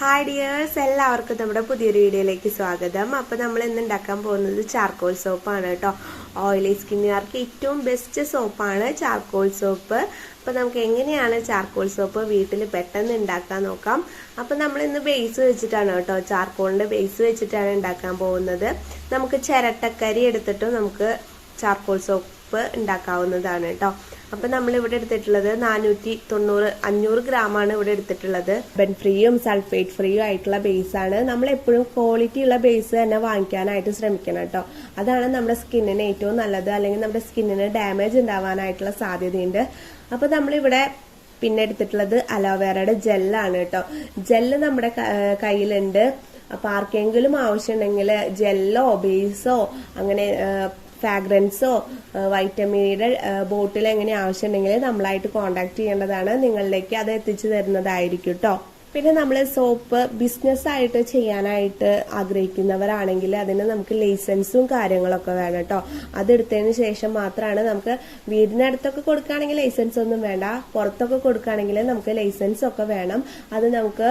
Hi dears എല്ലാവർക്കും നമ്മുടെ പുതിയൊരു വീഡിയോയിലേക്ക് സ്വാഗതം. അപ്പോൾ നമ്മൾ ഇന്ന് ഉണ്ടാക്കാൻ പോകുന്നത് ചാർക്കോൾ സോപ്പാണ് കേട്ടോ. ഓയിലി സ്കിന്നുകാർക്ക് ഏറ്റവും ബെസ്റ്റ് സോപ്പാണ് ചാർക്കോൾ സോപ്പ് അപ്പോൾ നമുക്ക് എങ്ങനെയാണ് ചാർക്കോൾ സോപ്പ് വീട്ടിൽ പെട്ടെന്ന് ഉണ്ടാക്കാൻ നോക്കാം. അപ്പോൾ നമ്മൾ ഇന്ന് ബേസ് വെച്ചിട്ടാണ് കേട്ടോ ചാർക്കോളിന്റെ ബേസ് വെച്ചിട്ടാണ് ഉണ്ടാക്കാൻ പോകുന്നത്. നമുക്ക് ചിരട്ടക്കരി എടുത്തിട്ട് നമുക്ക് ചാർക്കോൾ സോപ്പ് ഉണ്ടാക്കാവുന്നതാണ് കേട്ടോ. അപ്പൊ നമ്മൾ ഇവിടെ എടുത്തിട്ടുള്ളത് നാനൂറ്റി തൊണ്ണൂറ് അഞ്ഞൂറ് ഗ്രാമാണ് ഇവിടെ എടുത്തിട്ടുള്ളത്. ബെൻ ഫ്രീയും സൾഫേറ്റ് ഫ്രീയും ആയിട്ടുള്ള ബേസ് ആണ്. നമ്മൾ എപ്പോഴും ക്വാളിറ്റി ഉള്ള ബേസ് തന്നെ വാങ്ങിക്കാനായിട്ട് ശ്രമിക്കണം കേട്ടോ. അതാണ് നമ്മുടെ സ്കിന്നിന് ഏറ്റവും നല്ലത്. അല്ലെങ്കിൽ നമ്മുടെ സ്കിന്നിന് ഡാമേജ് ഉണ്ടാവാനായിട്ടുള്ള സാധ്യതയുണ്ട്. അപ്പൊ നമ്മളിവിടെ പിന്നെ എടുത്തിട്ടുള്ളത് അലോവേറയുടെ ജെല്ലാണ് കേട്ടോ. ജെല്ല് നമ്മുടെ കയ്യിലുണ്ട്. അപ്പൊ ആർക്കെങ്കിലും ആവശ്യമുണ്ടെങ്കിൽ ജെല്ലോ ബേസോ അങ്ങനെ ഫ്രാഗ്രൻസോ വൈറ്റമിനിയുടെ ബോട്ടിൽ എങ്ങനെ ആവശ്യമുണ്ടെങ്കിൽ നമ്മളായിട്ട് കോണ്ടാക്ട് ചെയ്യേണ്ടതാണ്. നിങ്ങളിലേക്ക് അത് എത്തിച്ചു തരുന്നതായിരിക്കും കേട്ടോ പിന്നെ നമ്മൾ സോപ്പ് ബിസിനസ് ആയിട്ട് ചെയ്യാനായിട്ട് ആഗ്രഹിക്കുന്നവരാണെങ്കിൽ അതിന് നമുക്ക് ലൈസൻസും കാര്യങ്ങളൊക്കെ വേണം കേട്ടോ അതെടുത്തതിന് ശേഷം മാത്രമാണ് നമുക്ക് വീടിനടുത്തൊക്കെ കൊടുക്കുകയാണെങ്കിൽ ലൈസൻസ് ഒന്നും വേണ്ട. പുറത്തൊക്കെ കൊടുക്കുകയാണെങ്കിൽ നമുക്ക് ലൈസൻസ് ഒക്കെ വേണം. അത് നമുക്ക്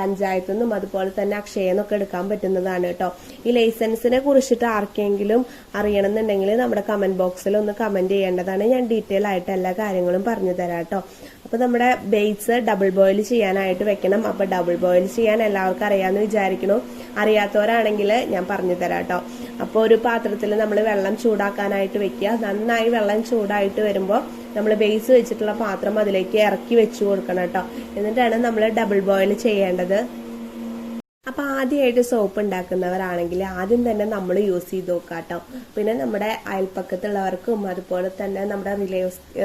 പഞ്ചായത്തു നിന്നും അതുപോലെ തന്നെ അക്ഷയെന്നൊക്കെ എടുക്കാൻ പറ്റുന്നതാണ് കേട്ടോ. ഈ ലൈസൻസിനെ കുറിച്ചിട്ട് ആർക്കെങ്കിലും അറിയണമെന്നുണ്ടെങ്കിൽ നമ്മുടെ കമന്റ് ബോക്സിൽ ഒന്ന് കമന്റ് ചെയ്യേണ്ടതാണ്. ഞാൻ ഡീറ്റെയിൽ ആയിട്ട് എല്ലാ കാര്യങ്ങളും പറഞ്ഞു തരാം കേട്ടോ. അപ്പൊ നമ്മുടെ ബേസ് ഡബിൾ ബോയിൽ ചെയ്യാനായിട്ട് വെക്കണം. അപ്പൊ ഡബിൾ ബോയിൽ ചെയ്യാൻ എല്ലാവർക്കും അറിയാമെന്ന് വിചാരിക്കണു അറിയാത്തവരാണെങ്കിൽ ഞാൻ പറഞ്ഞു തരാം കേട്ടോ. അപ്പോൾ ഒരു പാത്രത്തിൽ നമ്മൾ വെള്ളം ചൂടാക്കാനായിട്ട് വെക്കുക. നന്നായി വെള്ളം ചൂടായിട്ട് വരുമ്പോൾ നമ്മൾ ബേസ് വെച്ചിട്ടുള്ള പാത്രം അതിലേക്ക് ഇറക്കി വെച്ച് കൊടുക്കണം കേട്ടോ. എന്നിട്ടാണ് നമ്മൾ ഡബിൾ ബോയിൽ ചെയ്യേണ്ടത്. അപ്പൊ ആദ്യമായിട്ട് സോപ്പ് ഉണ്ടാക്കുന്നവരാണെങ്കിൽ ആദ്യം തന്നെ നമ്മൾ യൂസ് ചെയ്ത് നോക്കാട്ടോ. കേട്ടോ പിന്നെ നമ്മുടെ അയൽപ്പക്കത്തുള്ളവർക്കും അതുപോലെ തന്നെ നമ്മുടെ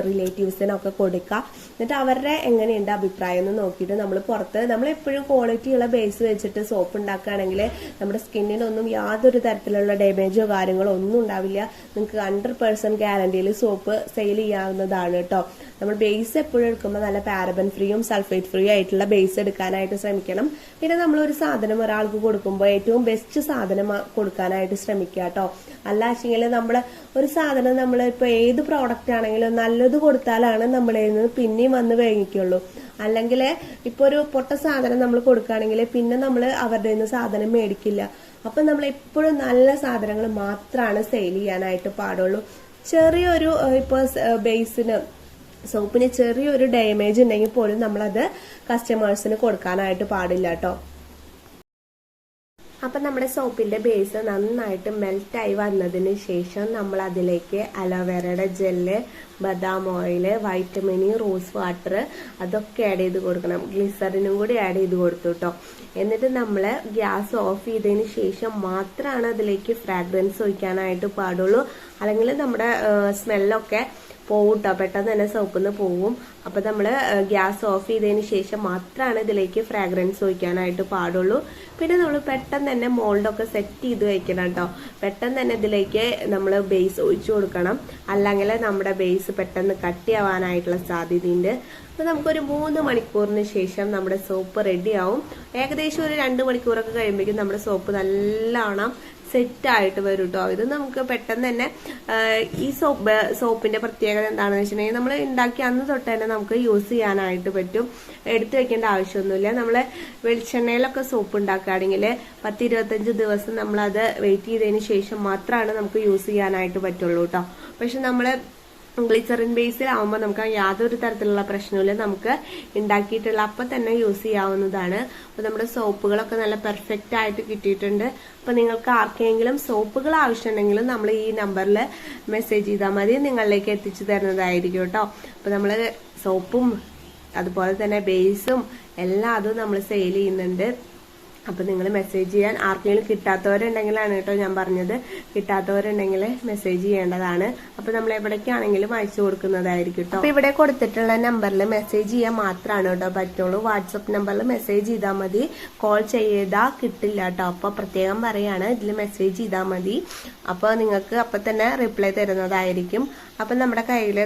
റിലേറ്റീവ്സിനൊക്കെ കൊടുക്കുക എന്നിട്ട് അവരുടെ എങ്ങനെയുണ്ട് അഭിപ്രായം എന്ന് നോക്കിയിട്ട് നമ്മൾ പുറത്ത് നമ്മൾ എപ്പോഴും ക്വാളിറ്റിയുള്ള ബേസ് വെച്ചിട്ട് സോപ്പ് ഉണ്ടാക്കുകയാണെങ്കിൽ നമ്മുടെ സ്കിന്നിനൊന്നും യാതൊരു തരത്തിലുള്ള ഡാമേജോ കാര്യങ്ങളോ ഒന്നും ഉണ്ടാവില്ല. നിങ്ങൾക്ക് ഹൺഡ്രഡ് പേഴ്സെന്റ് ഗ്യാരണ്ടിയിൽ സോപ്പ് സെയിൽ ചെയ്യാവുന്നതാണ് കേട്ടോ നമ്മൾ ബേസ് എപ്പോഴും എടുക്കുമ്പോൾ നല്ല പാരബൻ ഫ്രീയും സൾഫേറ്റ് ഫ്രീ ആയിട്ടുള്ള ബേസ് എടുക്കാനായിട്ട് ശ്രമിക്കണം. പിന്നെ നമ്മളൊരു ഒരു സാധനം ഒരാൾക്ക് കൊടുക്കുമ്പോൾ ഏറ്റവും ബെസ്റ്റ് സാധനം കൊടുക്കാനായിട്ട് ശ്രമിക്കുക കേട്ടോ. അല്ല വെച്ചെങ്കിൽ നമ്മൾ ഒരു സാധനം നമ്മൾ ഇപ്പൊ ഏത് പ്രോഡക്റ്റ് ആണെങ്കിലും നല്ലത് കൊടുത്താലാണ് നമ്മളെ നിന്ന് പിന്നെയും വന്ന് വേങ്ങിക്കുള്ളൂ. അല്ലെങ്കിൽ ഇപ്പോൾ ഒരു പൊട്ട സാധനം നമ്മൾ കൊടുക്കുകയാണെങ്കിൽ പിന്നെ നമ്മൾ അവരുടെ നിന്ന് സാധനം മേടിക്കില്ല. അപ്പം നമ്മൾ എപ്പോഴും നല്ല സാധനങ്ങൾ മാത്രമാണ് സെയിൽ ചെയ്യാനായിട്ട് പാടുള്ളൂ. ചെറിയൊരു ഇപ്പോൾ ബേസിന് സോപ്പിന് ചെറിയൊരു ഡാമേജ് ഉണ്ടെങ്കിൽ പോലും നമ്മളത് കസ്റ്റമേഴ്സിന് കൊടുക്കാനായിട്ട് പാടില്ല കേട്ടോ. അപ്പം നമ്മുടെ സോപ്പിന്റെ ബേസ് നന്നായിട്ട് മെൽറ്റായി വന്നതിന് ശേഷം നമ്മൾ അതിലേക്ക് അലോവേറയുടെ ജെല്ല് ബദാം oil vitamin E rose water അതൊക്കെ ആഡ് ചെയ്ത് കൊടുക്കണം. ഗ്ലിസറിനും കൂടി ആഡ് ചെയ്ത് കൊടുത്തു കേട്ടോ എന്നിട്ട് നമ്മൾ ഗ്യാസ് ഓഫ് ചെയ്തതിന് ശേഷം മാത്രമാണ് അതിലേക്ക് ഫ്രാഗ്രൻസ് ഒഴിക്കാനായിട്ട് പാടുള്ളൂ. അല്ലെങ്കിൽ നമ്മുടെ സ്മെല്ലൊക്കെ പോവും കേട്ടോ പെട്ടെന്ന് തന്നെ സോപ്പിൽ നിന്ന് പോവും. അപ്പൊ നമ്മൾ ഗ്യാസ് ഓഫ് ചെയ്തതിന് ശേഷം മാത്രമാണ് ഇതിലേക്ക് ഫ്രാഗ്രൻസ് ഒഴിക്കാനായിട്ട് പാടുള്ളൂ. പിന്നെ നമ്മൾ പെട്ടെന്ന് തന്നെ മോൾഡൊക്കെ സെറ്റ് ചെയ്ത് വയ്ക്കണം കേട്ടോ. പെട്ടെന്ന് തന്നെ ഇതിലേക്ക് നമ്മൾ ബേസ് ഒഴിച്ചു കൊടുക്കണം. അല്ലെങ്കിൽ നമ്മുടെ ബേസ് പെട്ടെന്ന് കട്ടിയാവാനായിട്ടുള്ള സാധ്യതയുണ്ട്. അപ്പോൾ നമുക്കൊരു മൂന്ന് മണിക്കൂറിന് ശേഷം നമ്മുടെ സോപ്പ് റെഡിയാവും ഏകദേശം ഒരു രണ്ട് മണിക്കൂറൊക്കെ കഴിയുമ്പോഴേക്കും നമ്മുടെ സോപ്പ് നല്ലോണം സെറ്റ് ആയിട്ട് വരും കേട്ടോ ഇത് നമുക്ക് പെട്ടെന്ന് തന്നെ ഈ സോപ്പ് സോപ്പിന്റെ പ്രത്യേകത എന്താണെന്ന് വെച്ചിട്ടുണ്ടെങ്കിൽ നമ്മൾ ഉണ്ടാക്കി അന്ന് തൊട്ട് തന്നെ നമുക്ക് യൂസ് ചെയ്യാനായിട്ട് പറ്റും. എടുത്തു വെക്കേണ്ട ആവശ്യമൊന്നുമില്ല. നമ്മൾ വെളിച്ചെണ്ണയിലൊക്കെ സോപ്പ് ഉണ്ടാക്കുകയാണെങ്കിൽ പത്ത് ഇരുപത്തഞ്ച് ദിവസം നമ്മളത് വെയിറ്റ് ചെയ്തതിന് ശേഷം മാത്രമാണ് നമുക്ക് യൂസ് ചെയ്യാനായിട്ട് പറ്റുള്ളൂ കേട്ടോ പക്ഷെ നമ്മൾ ഗ്ലിസറിൻ ബേസിലാവുമ്പോൾ നമുക്ക് യാതൊരു തരത്തിലുള്ള പ്രശ്നമില്ല നമുക്ക് ഉണ്ടാക്കിയിട്ടുള്ള അപ്പം തന്നെ യൂസ് ചെയ്യാവുന്നതാണ്. അപ്പോൾ നമ്മുടെ സോപ്പുകളൊക്കെ നല്ല പെർഫെക്റ്റ് ആയിട്ട് കിട്ടിയിട്ടുണ്ട്. അപ്പോൾ നിങ്ങൾക്ക് ആർക്കെങ്കിലും സോപ്പുകൾ ആവശ്യമുണ്ടെങ്കിലും നമ്മൾ ഈ നമ്പറിൽ മെസ്സേജ് ചെയ്താൽ മതി. നിങ്ങളിലേക്ക് എത്തിച്ചു തരുന്നതായിരിക്കും കേട്ടോ. അപ്പോൾ നമ്മൾ സോപ്പും അതുപോലെ തന്നെ ബേസും എല്ലാം അതും നമ്മൾ സെയിൽ ചെയ്യുന്നുണ്ട്. അപ്പൊ നിങ്ങൾ മെസ്സേജ് ചെയ്യാൻ ആർക്കെങ്കിലും കിട്ടാത്തവരുണ്ടെങ്കിലാണ് കേട്ടോ ഞാൻ പറഞ്ഞത്. കിട്ടാത്തവരുണ്ടെങ്കിൽ മെസ്സേജ് ചെയ്യേണ്ടതാണ്. അപ്പൊ നമ്മൾ എവിടേക്കാണെങ്കിലും അയച്ചു കൊടുക്കുന്നതായിരിക്കും കേട്ടോ. അപ്പോൾ ഇവിടെ കൊടുത്തിട്ടുള്ള നമ്പറിൽ മെസ്സേജ് ചെയ്യാൻ മാത്രമാണ് കേട്ടോ പറ്റുള്ളൂ. വാട്സപ്പ് നമ്പറിൽ മെസ്സേജ് ചെയ്താൽ മതി. കോൾ ചെയ്താൽ കിട്ടില്ല കേട്ടോ. അപ്പൊ പ്രത്യേകം പറയാണ് ഇതിൽ മെസ്സേജ് ചെയ്താൽ മതി. അപ്പൊ നിങ്ങൾക്ക് അപ്പൊ തന്നെ റിപ്ലൈ തരുന്നതായിരിക്കും. അപ്പൊ നമ്മുടെ കയ്യിൽ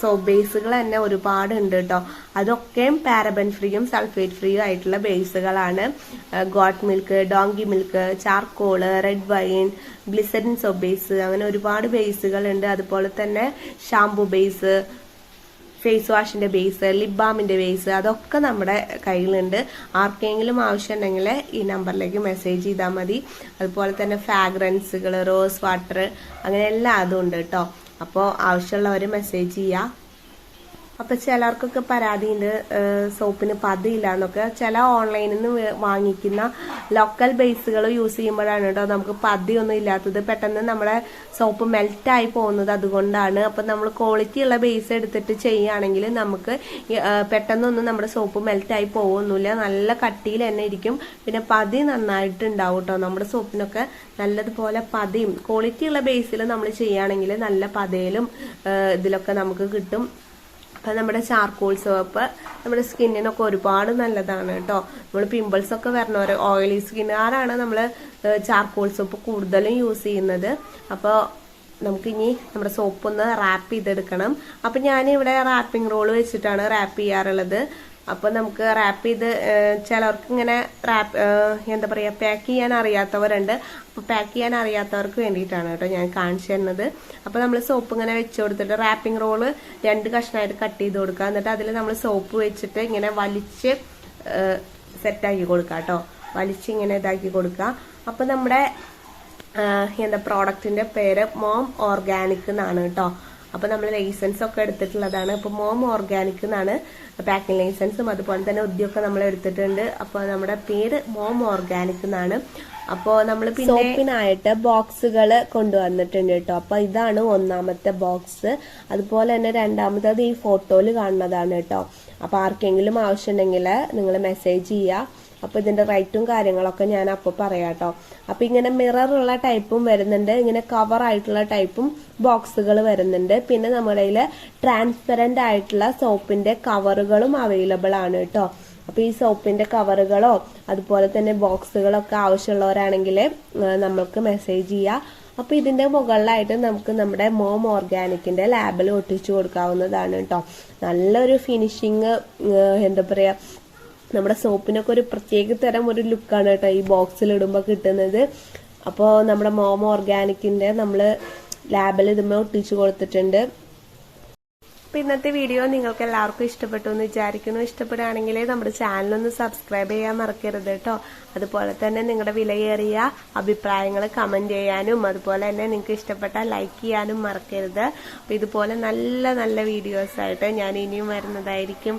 സോപ്പ് ബേസുകൾ തന്നെ ഒരുപാട് ഉണ്ട് കേട്ടോ അതൊക്കെയും പാരബൻ ഫ്രീയും സൾഫേറ്റ് ഫ്രീയും ആയിട്ടുള്ള ബേസുകളാണ് goat milk donkey milk charcoal red wine glycerine soap base അങ്ങനെ ഒരുപാട് ബേസുകൾ ഉണ്ട്. അതുപോലെ തന്നെ ഷാംപൂ ബേസ് ഫേസ് വാഷിന്റെ ബേസ് ലിപ് ബാമിന്റെ ബേസ് അതൊക്കെ നമ്മുടെ കയ്യിലുണ്ട്. ആർക്കെങ്കിലും ആവശ്യമുണ്ടെങ്കിൽ ഈ നമ്പറിലേക്ക് മെസ്സേജ് ചെയ്താൽ മതി. അതുപോലെ തന്നെ ഫ്രാഗ്രൻസുകൾ റോസ് വാട്ടർ അങ്ങനെ എല്ലാ അതും ഉണ്ട് കേട്ടോ അപ്പോൾ ആവശ്യമുള്ളവർ മെസ്സേജ് ചെയ്യുക അപ്പൊ ചിലർക്കൊക്കെ പരാതിയുണ്ട് സോപ്പിന് പതിയില്ല എന്നൊക്കെ. ചില ഓൺലൈനിൽ നിന്ന് വാങ്ങിക്കുന്ന ലോക്കൽ ബേസുകൾ യൂസ് ചെയ്യുമ്പോഴാണ് കേട്ടോ നമുക്ക് പതിയൊന്നും ഇല്ലാത്തത്. പെട്ടെന്ന് നമ്മുടെ സോപ്പ് മെൽറ്റായി പോകുന്നത് അതുകൊണ്ടാണ്. അപ്പൊ നമ്മൾ ക്വാളിറ്റി ഉള്ള ബേസ് എടുത്തിട്ട് ചെയ്യുകയാണെങ്കിൽ നമുക്ക് പെട്ടെന്നൊന്നും നമ്മുടെ സോപ്പ് മെൽറ്റായി പോകുന്നില്ല. നല്ല കട്ടിയിൽ തന്നെ ഇരിക്കും. പിന്നെ പതി നന്നായിട്ട് ഉണ്ടാവും കേട്ടോ. നമ്മുടെ സോപ്പിനൊക്കെ നല്ലതുപോലെ പതിയും. ക്വാളിറ്റി ഉള്ള ബേസിൽ നമ്മൾ ചെയ്യുകയാണെങ്കിൽ നല്ല പതയിലും ഇതിലൊക്കെ നമുക്ക് കിട്ടും. അപ്പം നമ്മുടെ ചാർക്കോൾ സോപ്പ് നമ്മുടെ സ്കിന്നിനൊക്കെ ഒരുപാട് നല്ലതാണ് കേട്ടോ. നമ്മൾ പിമ്പിൾസ് ഒക്കെ വരണവർ ഓയിലി സ്കിന്നുകാരാണ് നമ്മൾ ചാർക്കോൾ സോപ്പ് കൂടുതലും യൂസ് ചെയ്യുന്നത്. അപ്പോൾ നമുക്കിനി നമ്മുടെ സോപ്പ് ഒന്ന് റാപ്പ് ചെയ്തെടുക്കണം. അപ്പം ഞാനിവിടെ റാപ്പിംഗ് റോൾ വെച്ചിട്ടാണ് റാപ്പ് ചെയ്യാറുള്ളത്. അപ്പോൾ നമുക്ക് റാപ്പ് ചെയ്ത് ചിലർക്ക് ഇങ്ങനെ റാപ്പ് എന്താ പറയുക പാക്ക് ചെയ്യാൻ അറിയാത്തവരുണ്ട്. അപ്പോൾ പാക്ക് ചെയ്യാൻ അറിയാത്തവർക്ക് വേണ്ടിയിട്ടാണ് കേട്ടോ ഞാൻ കാണിച്ചു തരുന്നത്. അപ്പോൾ നമ്മൾ സോപ്പ് ഇങ്ങനെ വെച്ച് കൊടുത്തിട്ട് റാപ്പിംഗ് റോൾ രണ്ട് കഷ്ണമായിട്ട് കട്ട് ചെയ്ത് കൊടുക്കുക. എന്നിട്ട് അതിൽ നമ്മൾ സോപ്പ് വെച്ചിട്ട് ഇങ്ങനെ വലിച്ച് സെറ്റാക്കി കൊടുക്കുക കേട്ടോ. വലിച്ച് ഇങ്ങനെ ഇതാക്കി കൊടുക്കുക. അപ്പോൾ നമ്മുടെ എന്താ പ്രോഡക്റ്റിന്റെ പേര് മോം ഓർഗാനിക് എന്നാണ് കേട്ടോ. അപ്പൊ നമ്മൾ ലൈസൻസ് ഒക്കെ എടുത്തിട്ടുള്ളതാണ്. അപ്പോൾ മോം ഓർഗാനിക് എന്നാണ് പാക്കിംഗ് ലൈസൻസും അതുപോലെ തന്നെ ഉദ്യോഗം നമ്മൾ എടുത്തിട്ടുണ്ട്. അപ്പോൾ നമ്മുടെ പേര് മോം ഓർഗാനിക് എന്നാണ്. അപ്പോൾ നമ്മൾ സോപ്പിനായിട്ട് ബോക്സുകൾ കൊണ്ടുവന്നിട്ടുണ്ട് കേട്ടോ. അപ്പോൾ ഇതാണ് ഒന്നാമത്തെ ബോക്സ്. അതുപോലെ തന്നെ രണ്ടാമത്തത് ഈ ഫോട്ടോയിൽ കാണുന്നതാണ് കേട്ടോ. അപ്പോൾ ആർക്കെങ്കിലും ആവശ്യമുണ്ടെങ്കിൽ നിങ്ങൾ മെസ്സേജ് ചെയ്യുക അപ്പൊ ഇതിന്റെ റൈറ്റും കാര്യങ്ങളൊക്കെ ഞാൻ അപ്പൊ പറയാം കേട്ടോ അപ്പൊ ഇങ്ങനെ മിററുള്ള ടൈപ്പും വരുന്നുണ്ട്. ഇങ്ങനെ കവർ ആയിട്ടുള്ള ടൈപ്പും ബോക്സുകൾ വരുന്നുണ്ട്. പിന്നെ നമ്മുടെ കയ്യിൽ ആയിട്ടുള്ള സോപ്പിന്റെ കവറുകളും അവൈലബിൾ ആണ് കേട്ടോ. അപ്പൊ ഈ സോപ്പിന്റെ കവറുകളോ അതുപോലെ തന്നെ ബോക്സുകളൊക്കെ ആവശ്യമുള്ളവരാണെങ്കിൽ നമ്മൾക്ക് മെസ്സേജ് ചെയ്യുക അപ്പൊ ഇതിന്റെ മുകളിലായിട്ട് നമുക്ക് നമ്മുടെ മോം ഓർഗാനിക്കിന്റെ ലാബിൽ ഒട്ടിച്ചു കൊടുക്കാവുന്നതാണ് കേട്ടോ. നല്ലൊരു ഫിനിഷിങ് എന്താ പറയാ നമ്മുടെ സോപ്പിനൊക്കെ ഒരു പ്രത്യേക തരം ഒരു ലുക്കാണ് കേട്ടോ ഈ ബോക്സിൽ ഇടുമ്പോൾ കിട്ടുന്നത്. അപ്പോൾ നമ്മുടെ മോമോ ഓർഗാനിക്കിന്റെ നമ്മൾ ലാബിൽ ഇതുമ്പോൾ ഒട്ടിച്ചു കൊടുത്തിട്ടുണ്ട്. അപ്പോൾ ഇന്നത്തെ വീഡിയോ നിങ്ങൾക്ക് എല്ലാവർക്കും ഇഷ്ടപ്പെട്ടു എന്ന് വിചാരിക്കുന്നു. ഇഷ്ടപ്പെടുകയാണെങ്കിൽ നമ്മുടെ ചാനലൊന്ന് സബ്സ്ക്രൈബ് ചെയ്യാൻ മറക്കരുത് കേട്ടോ. അതുപോലെ തന്നെ നിങ്ങളുടെ വിലയേറിയ അഭിപ്രായങ്ങൾ കമന്റ് ചെയ്യാനും അതുപോലെ തന്നെ നിങ്ങൾക്ക് ഇഷ്ടപ്പെട്ട ലൈക്ക് ചെയ്യാനും മറക്കരുത്. അപ്പോൾ ഇതുപോലെ നല്ല നല്ല വീഡിയോസായിട്ട് ഞാൻ ഇനിയും വരുന്നതായിരിക്കും.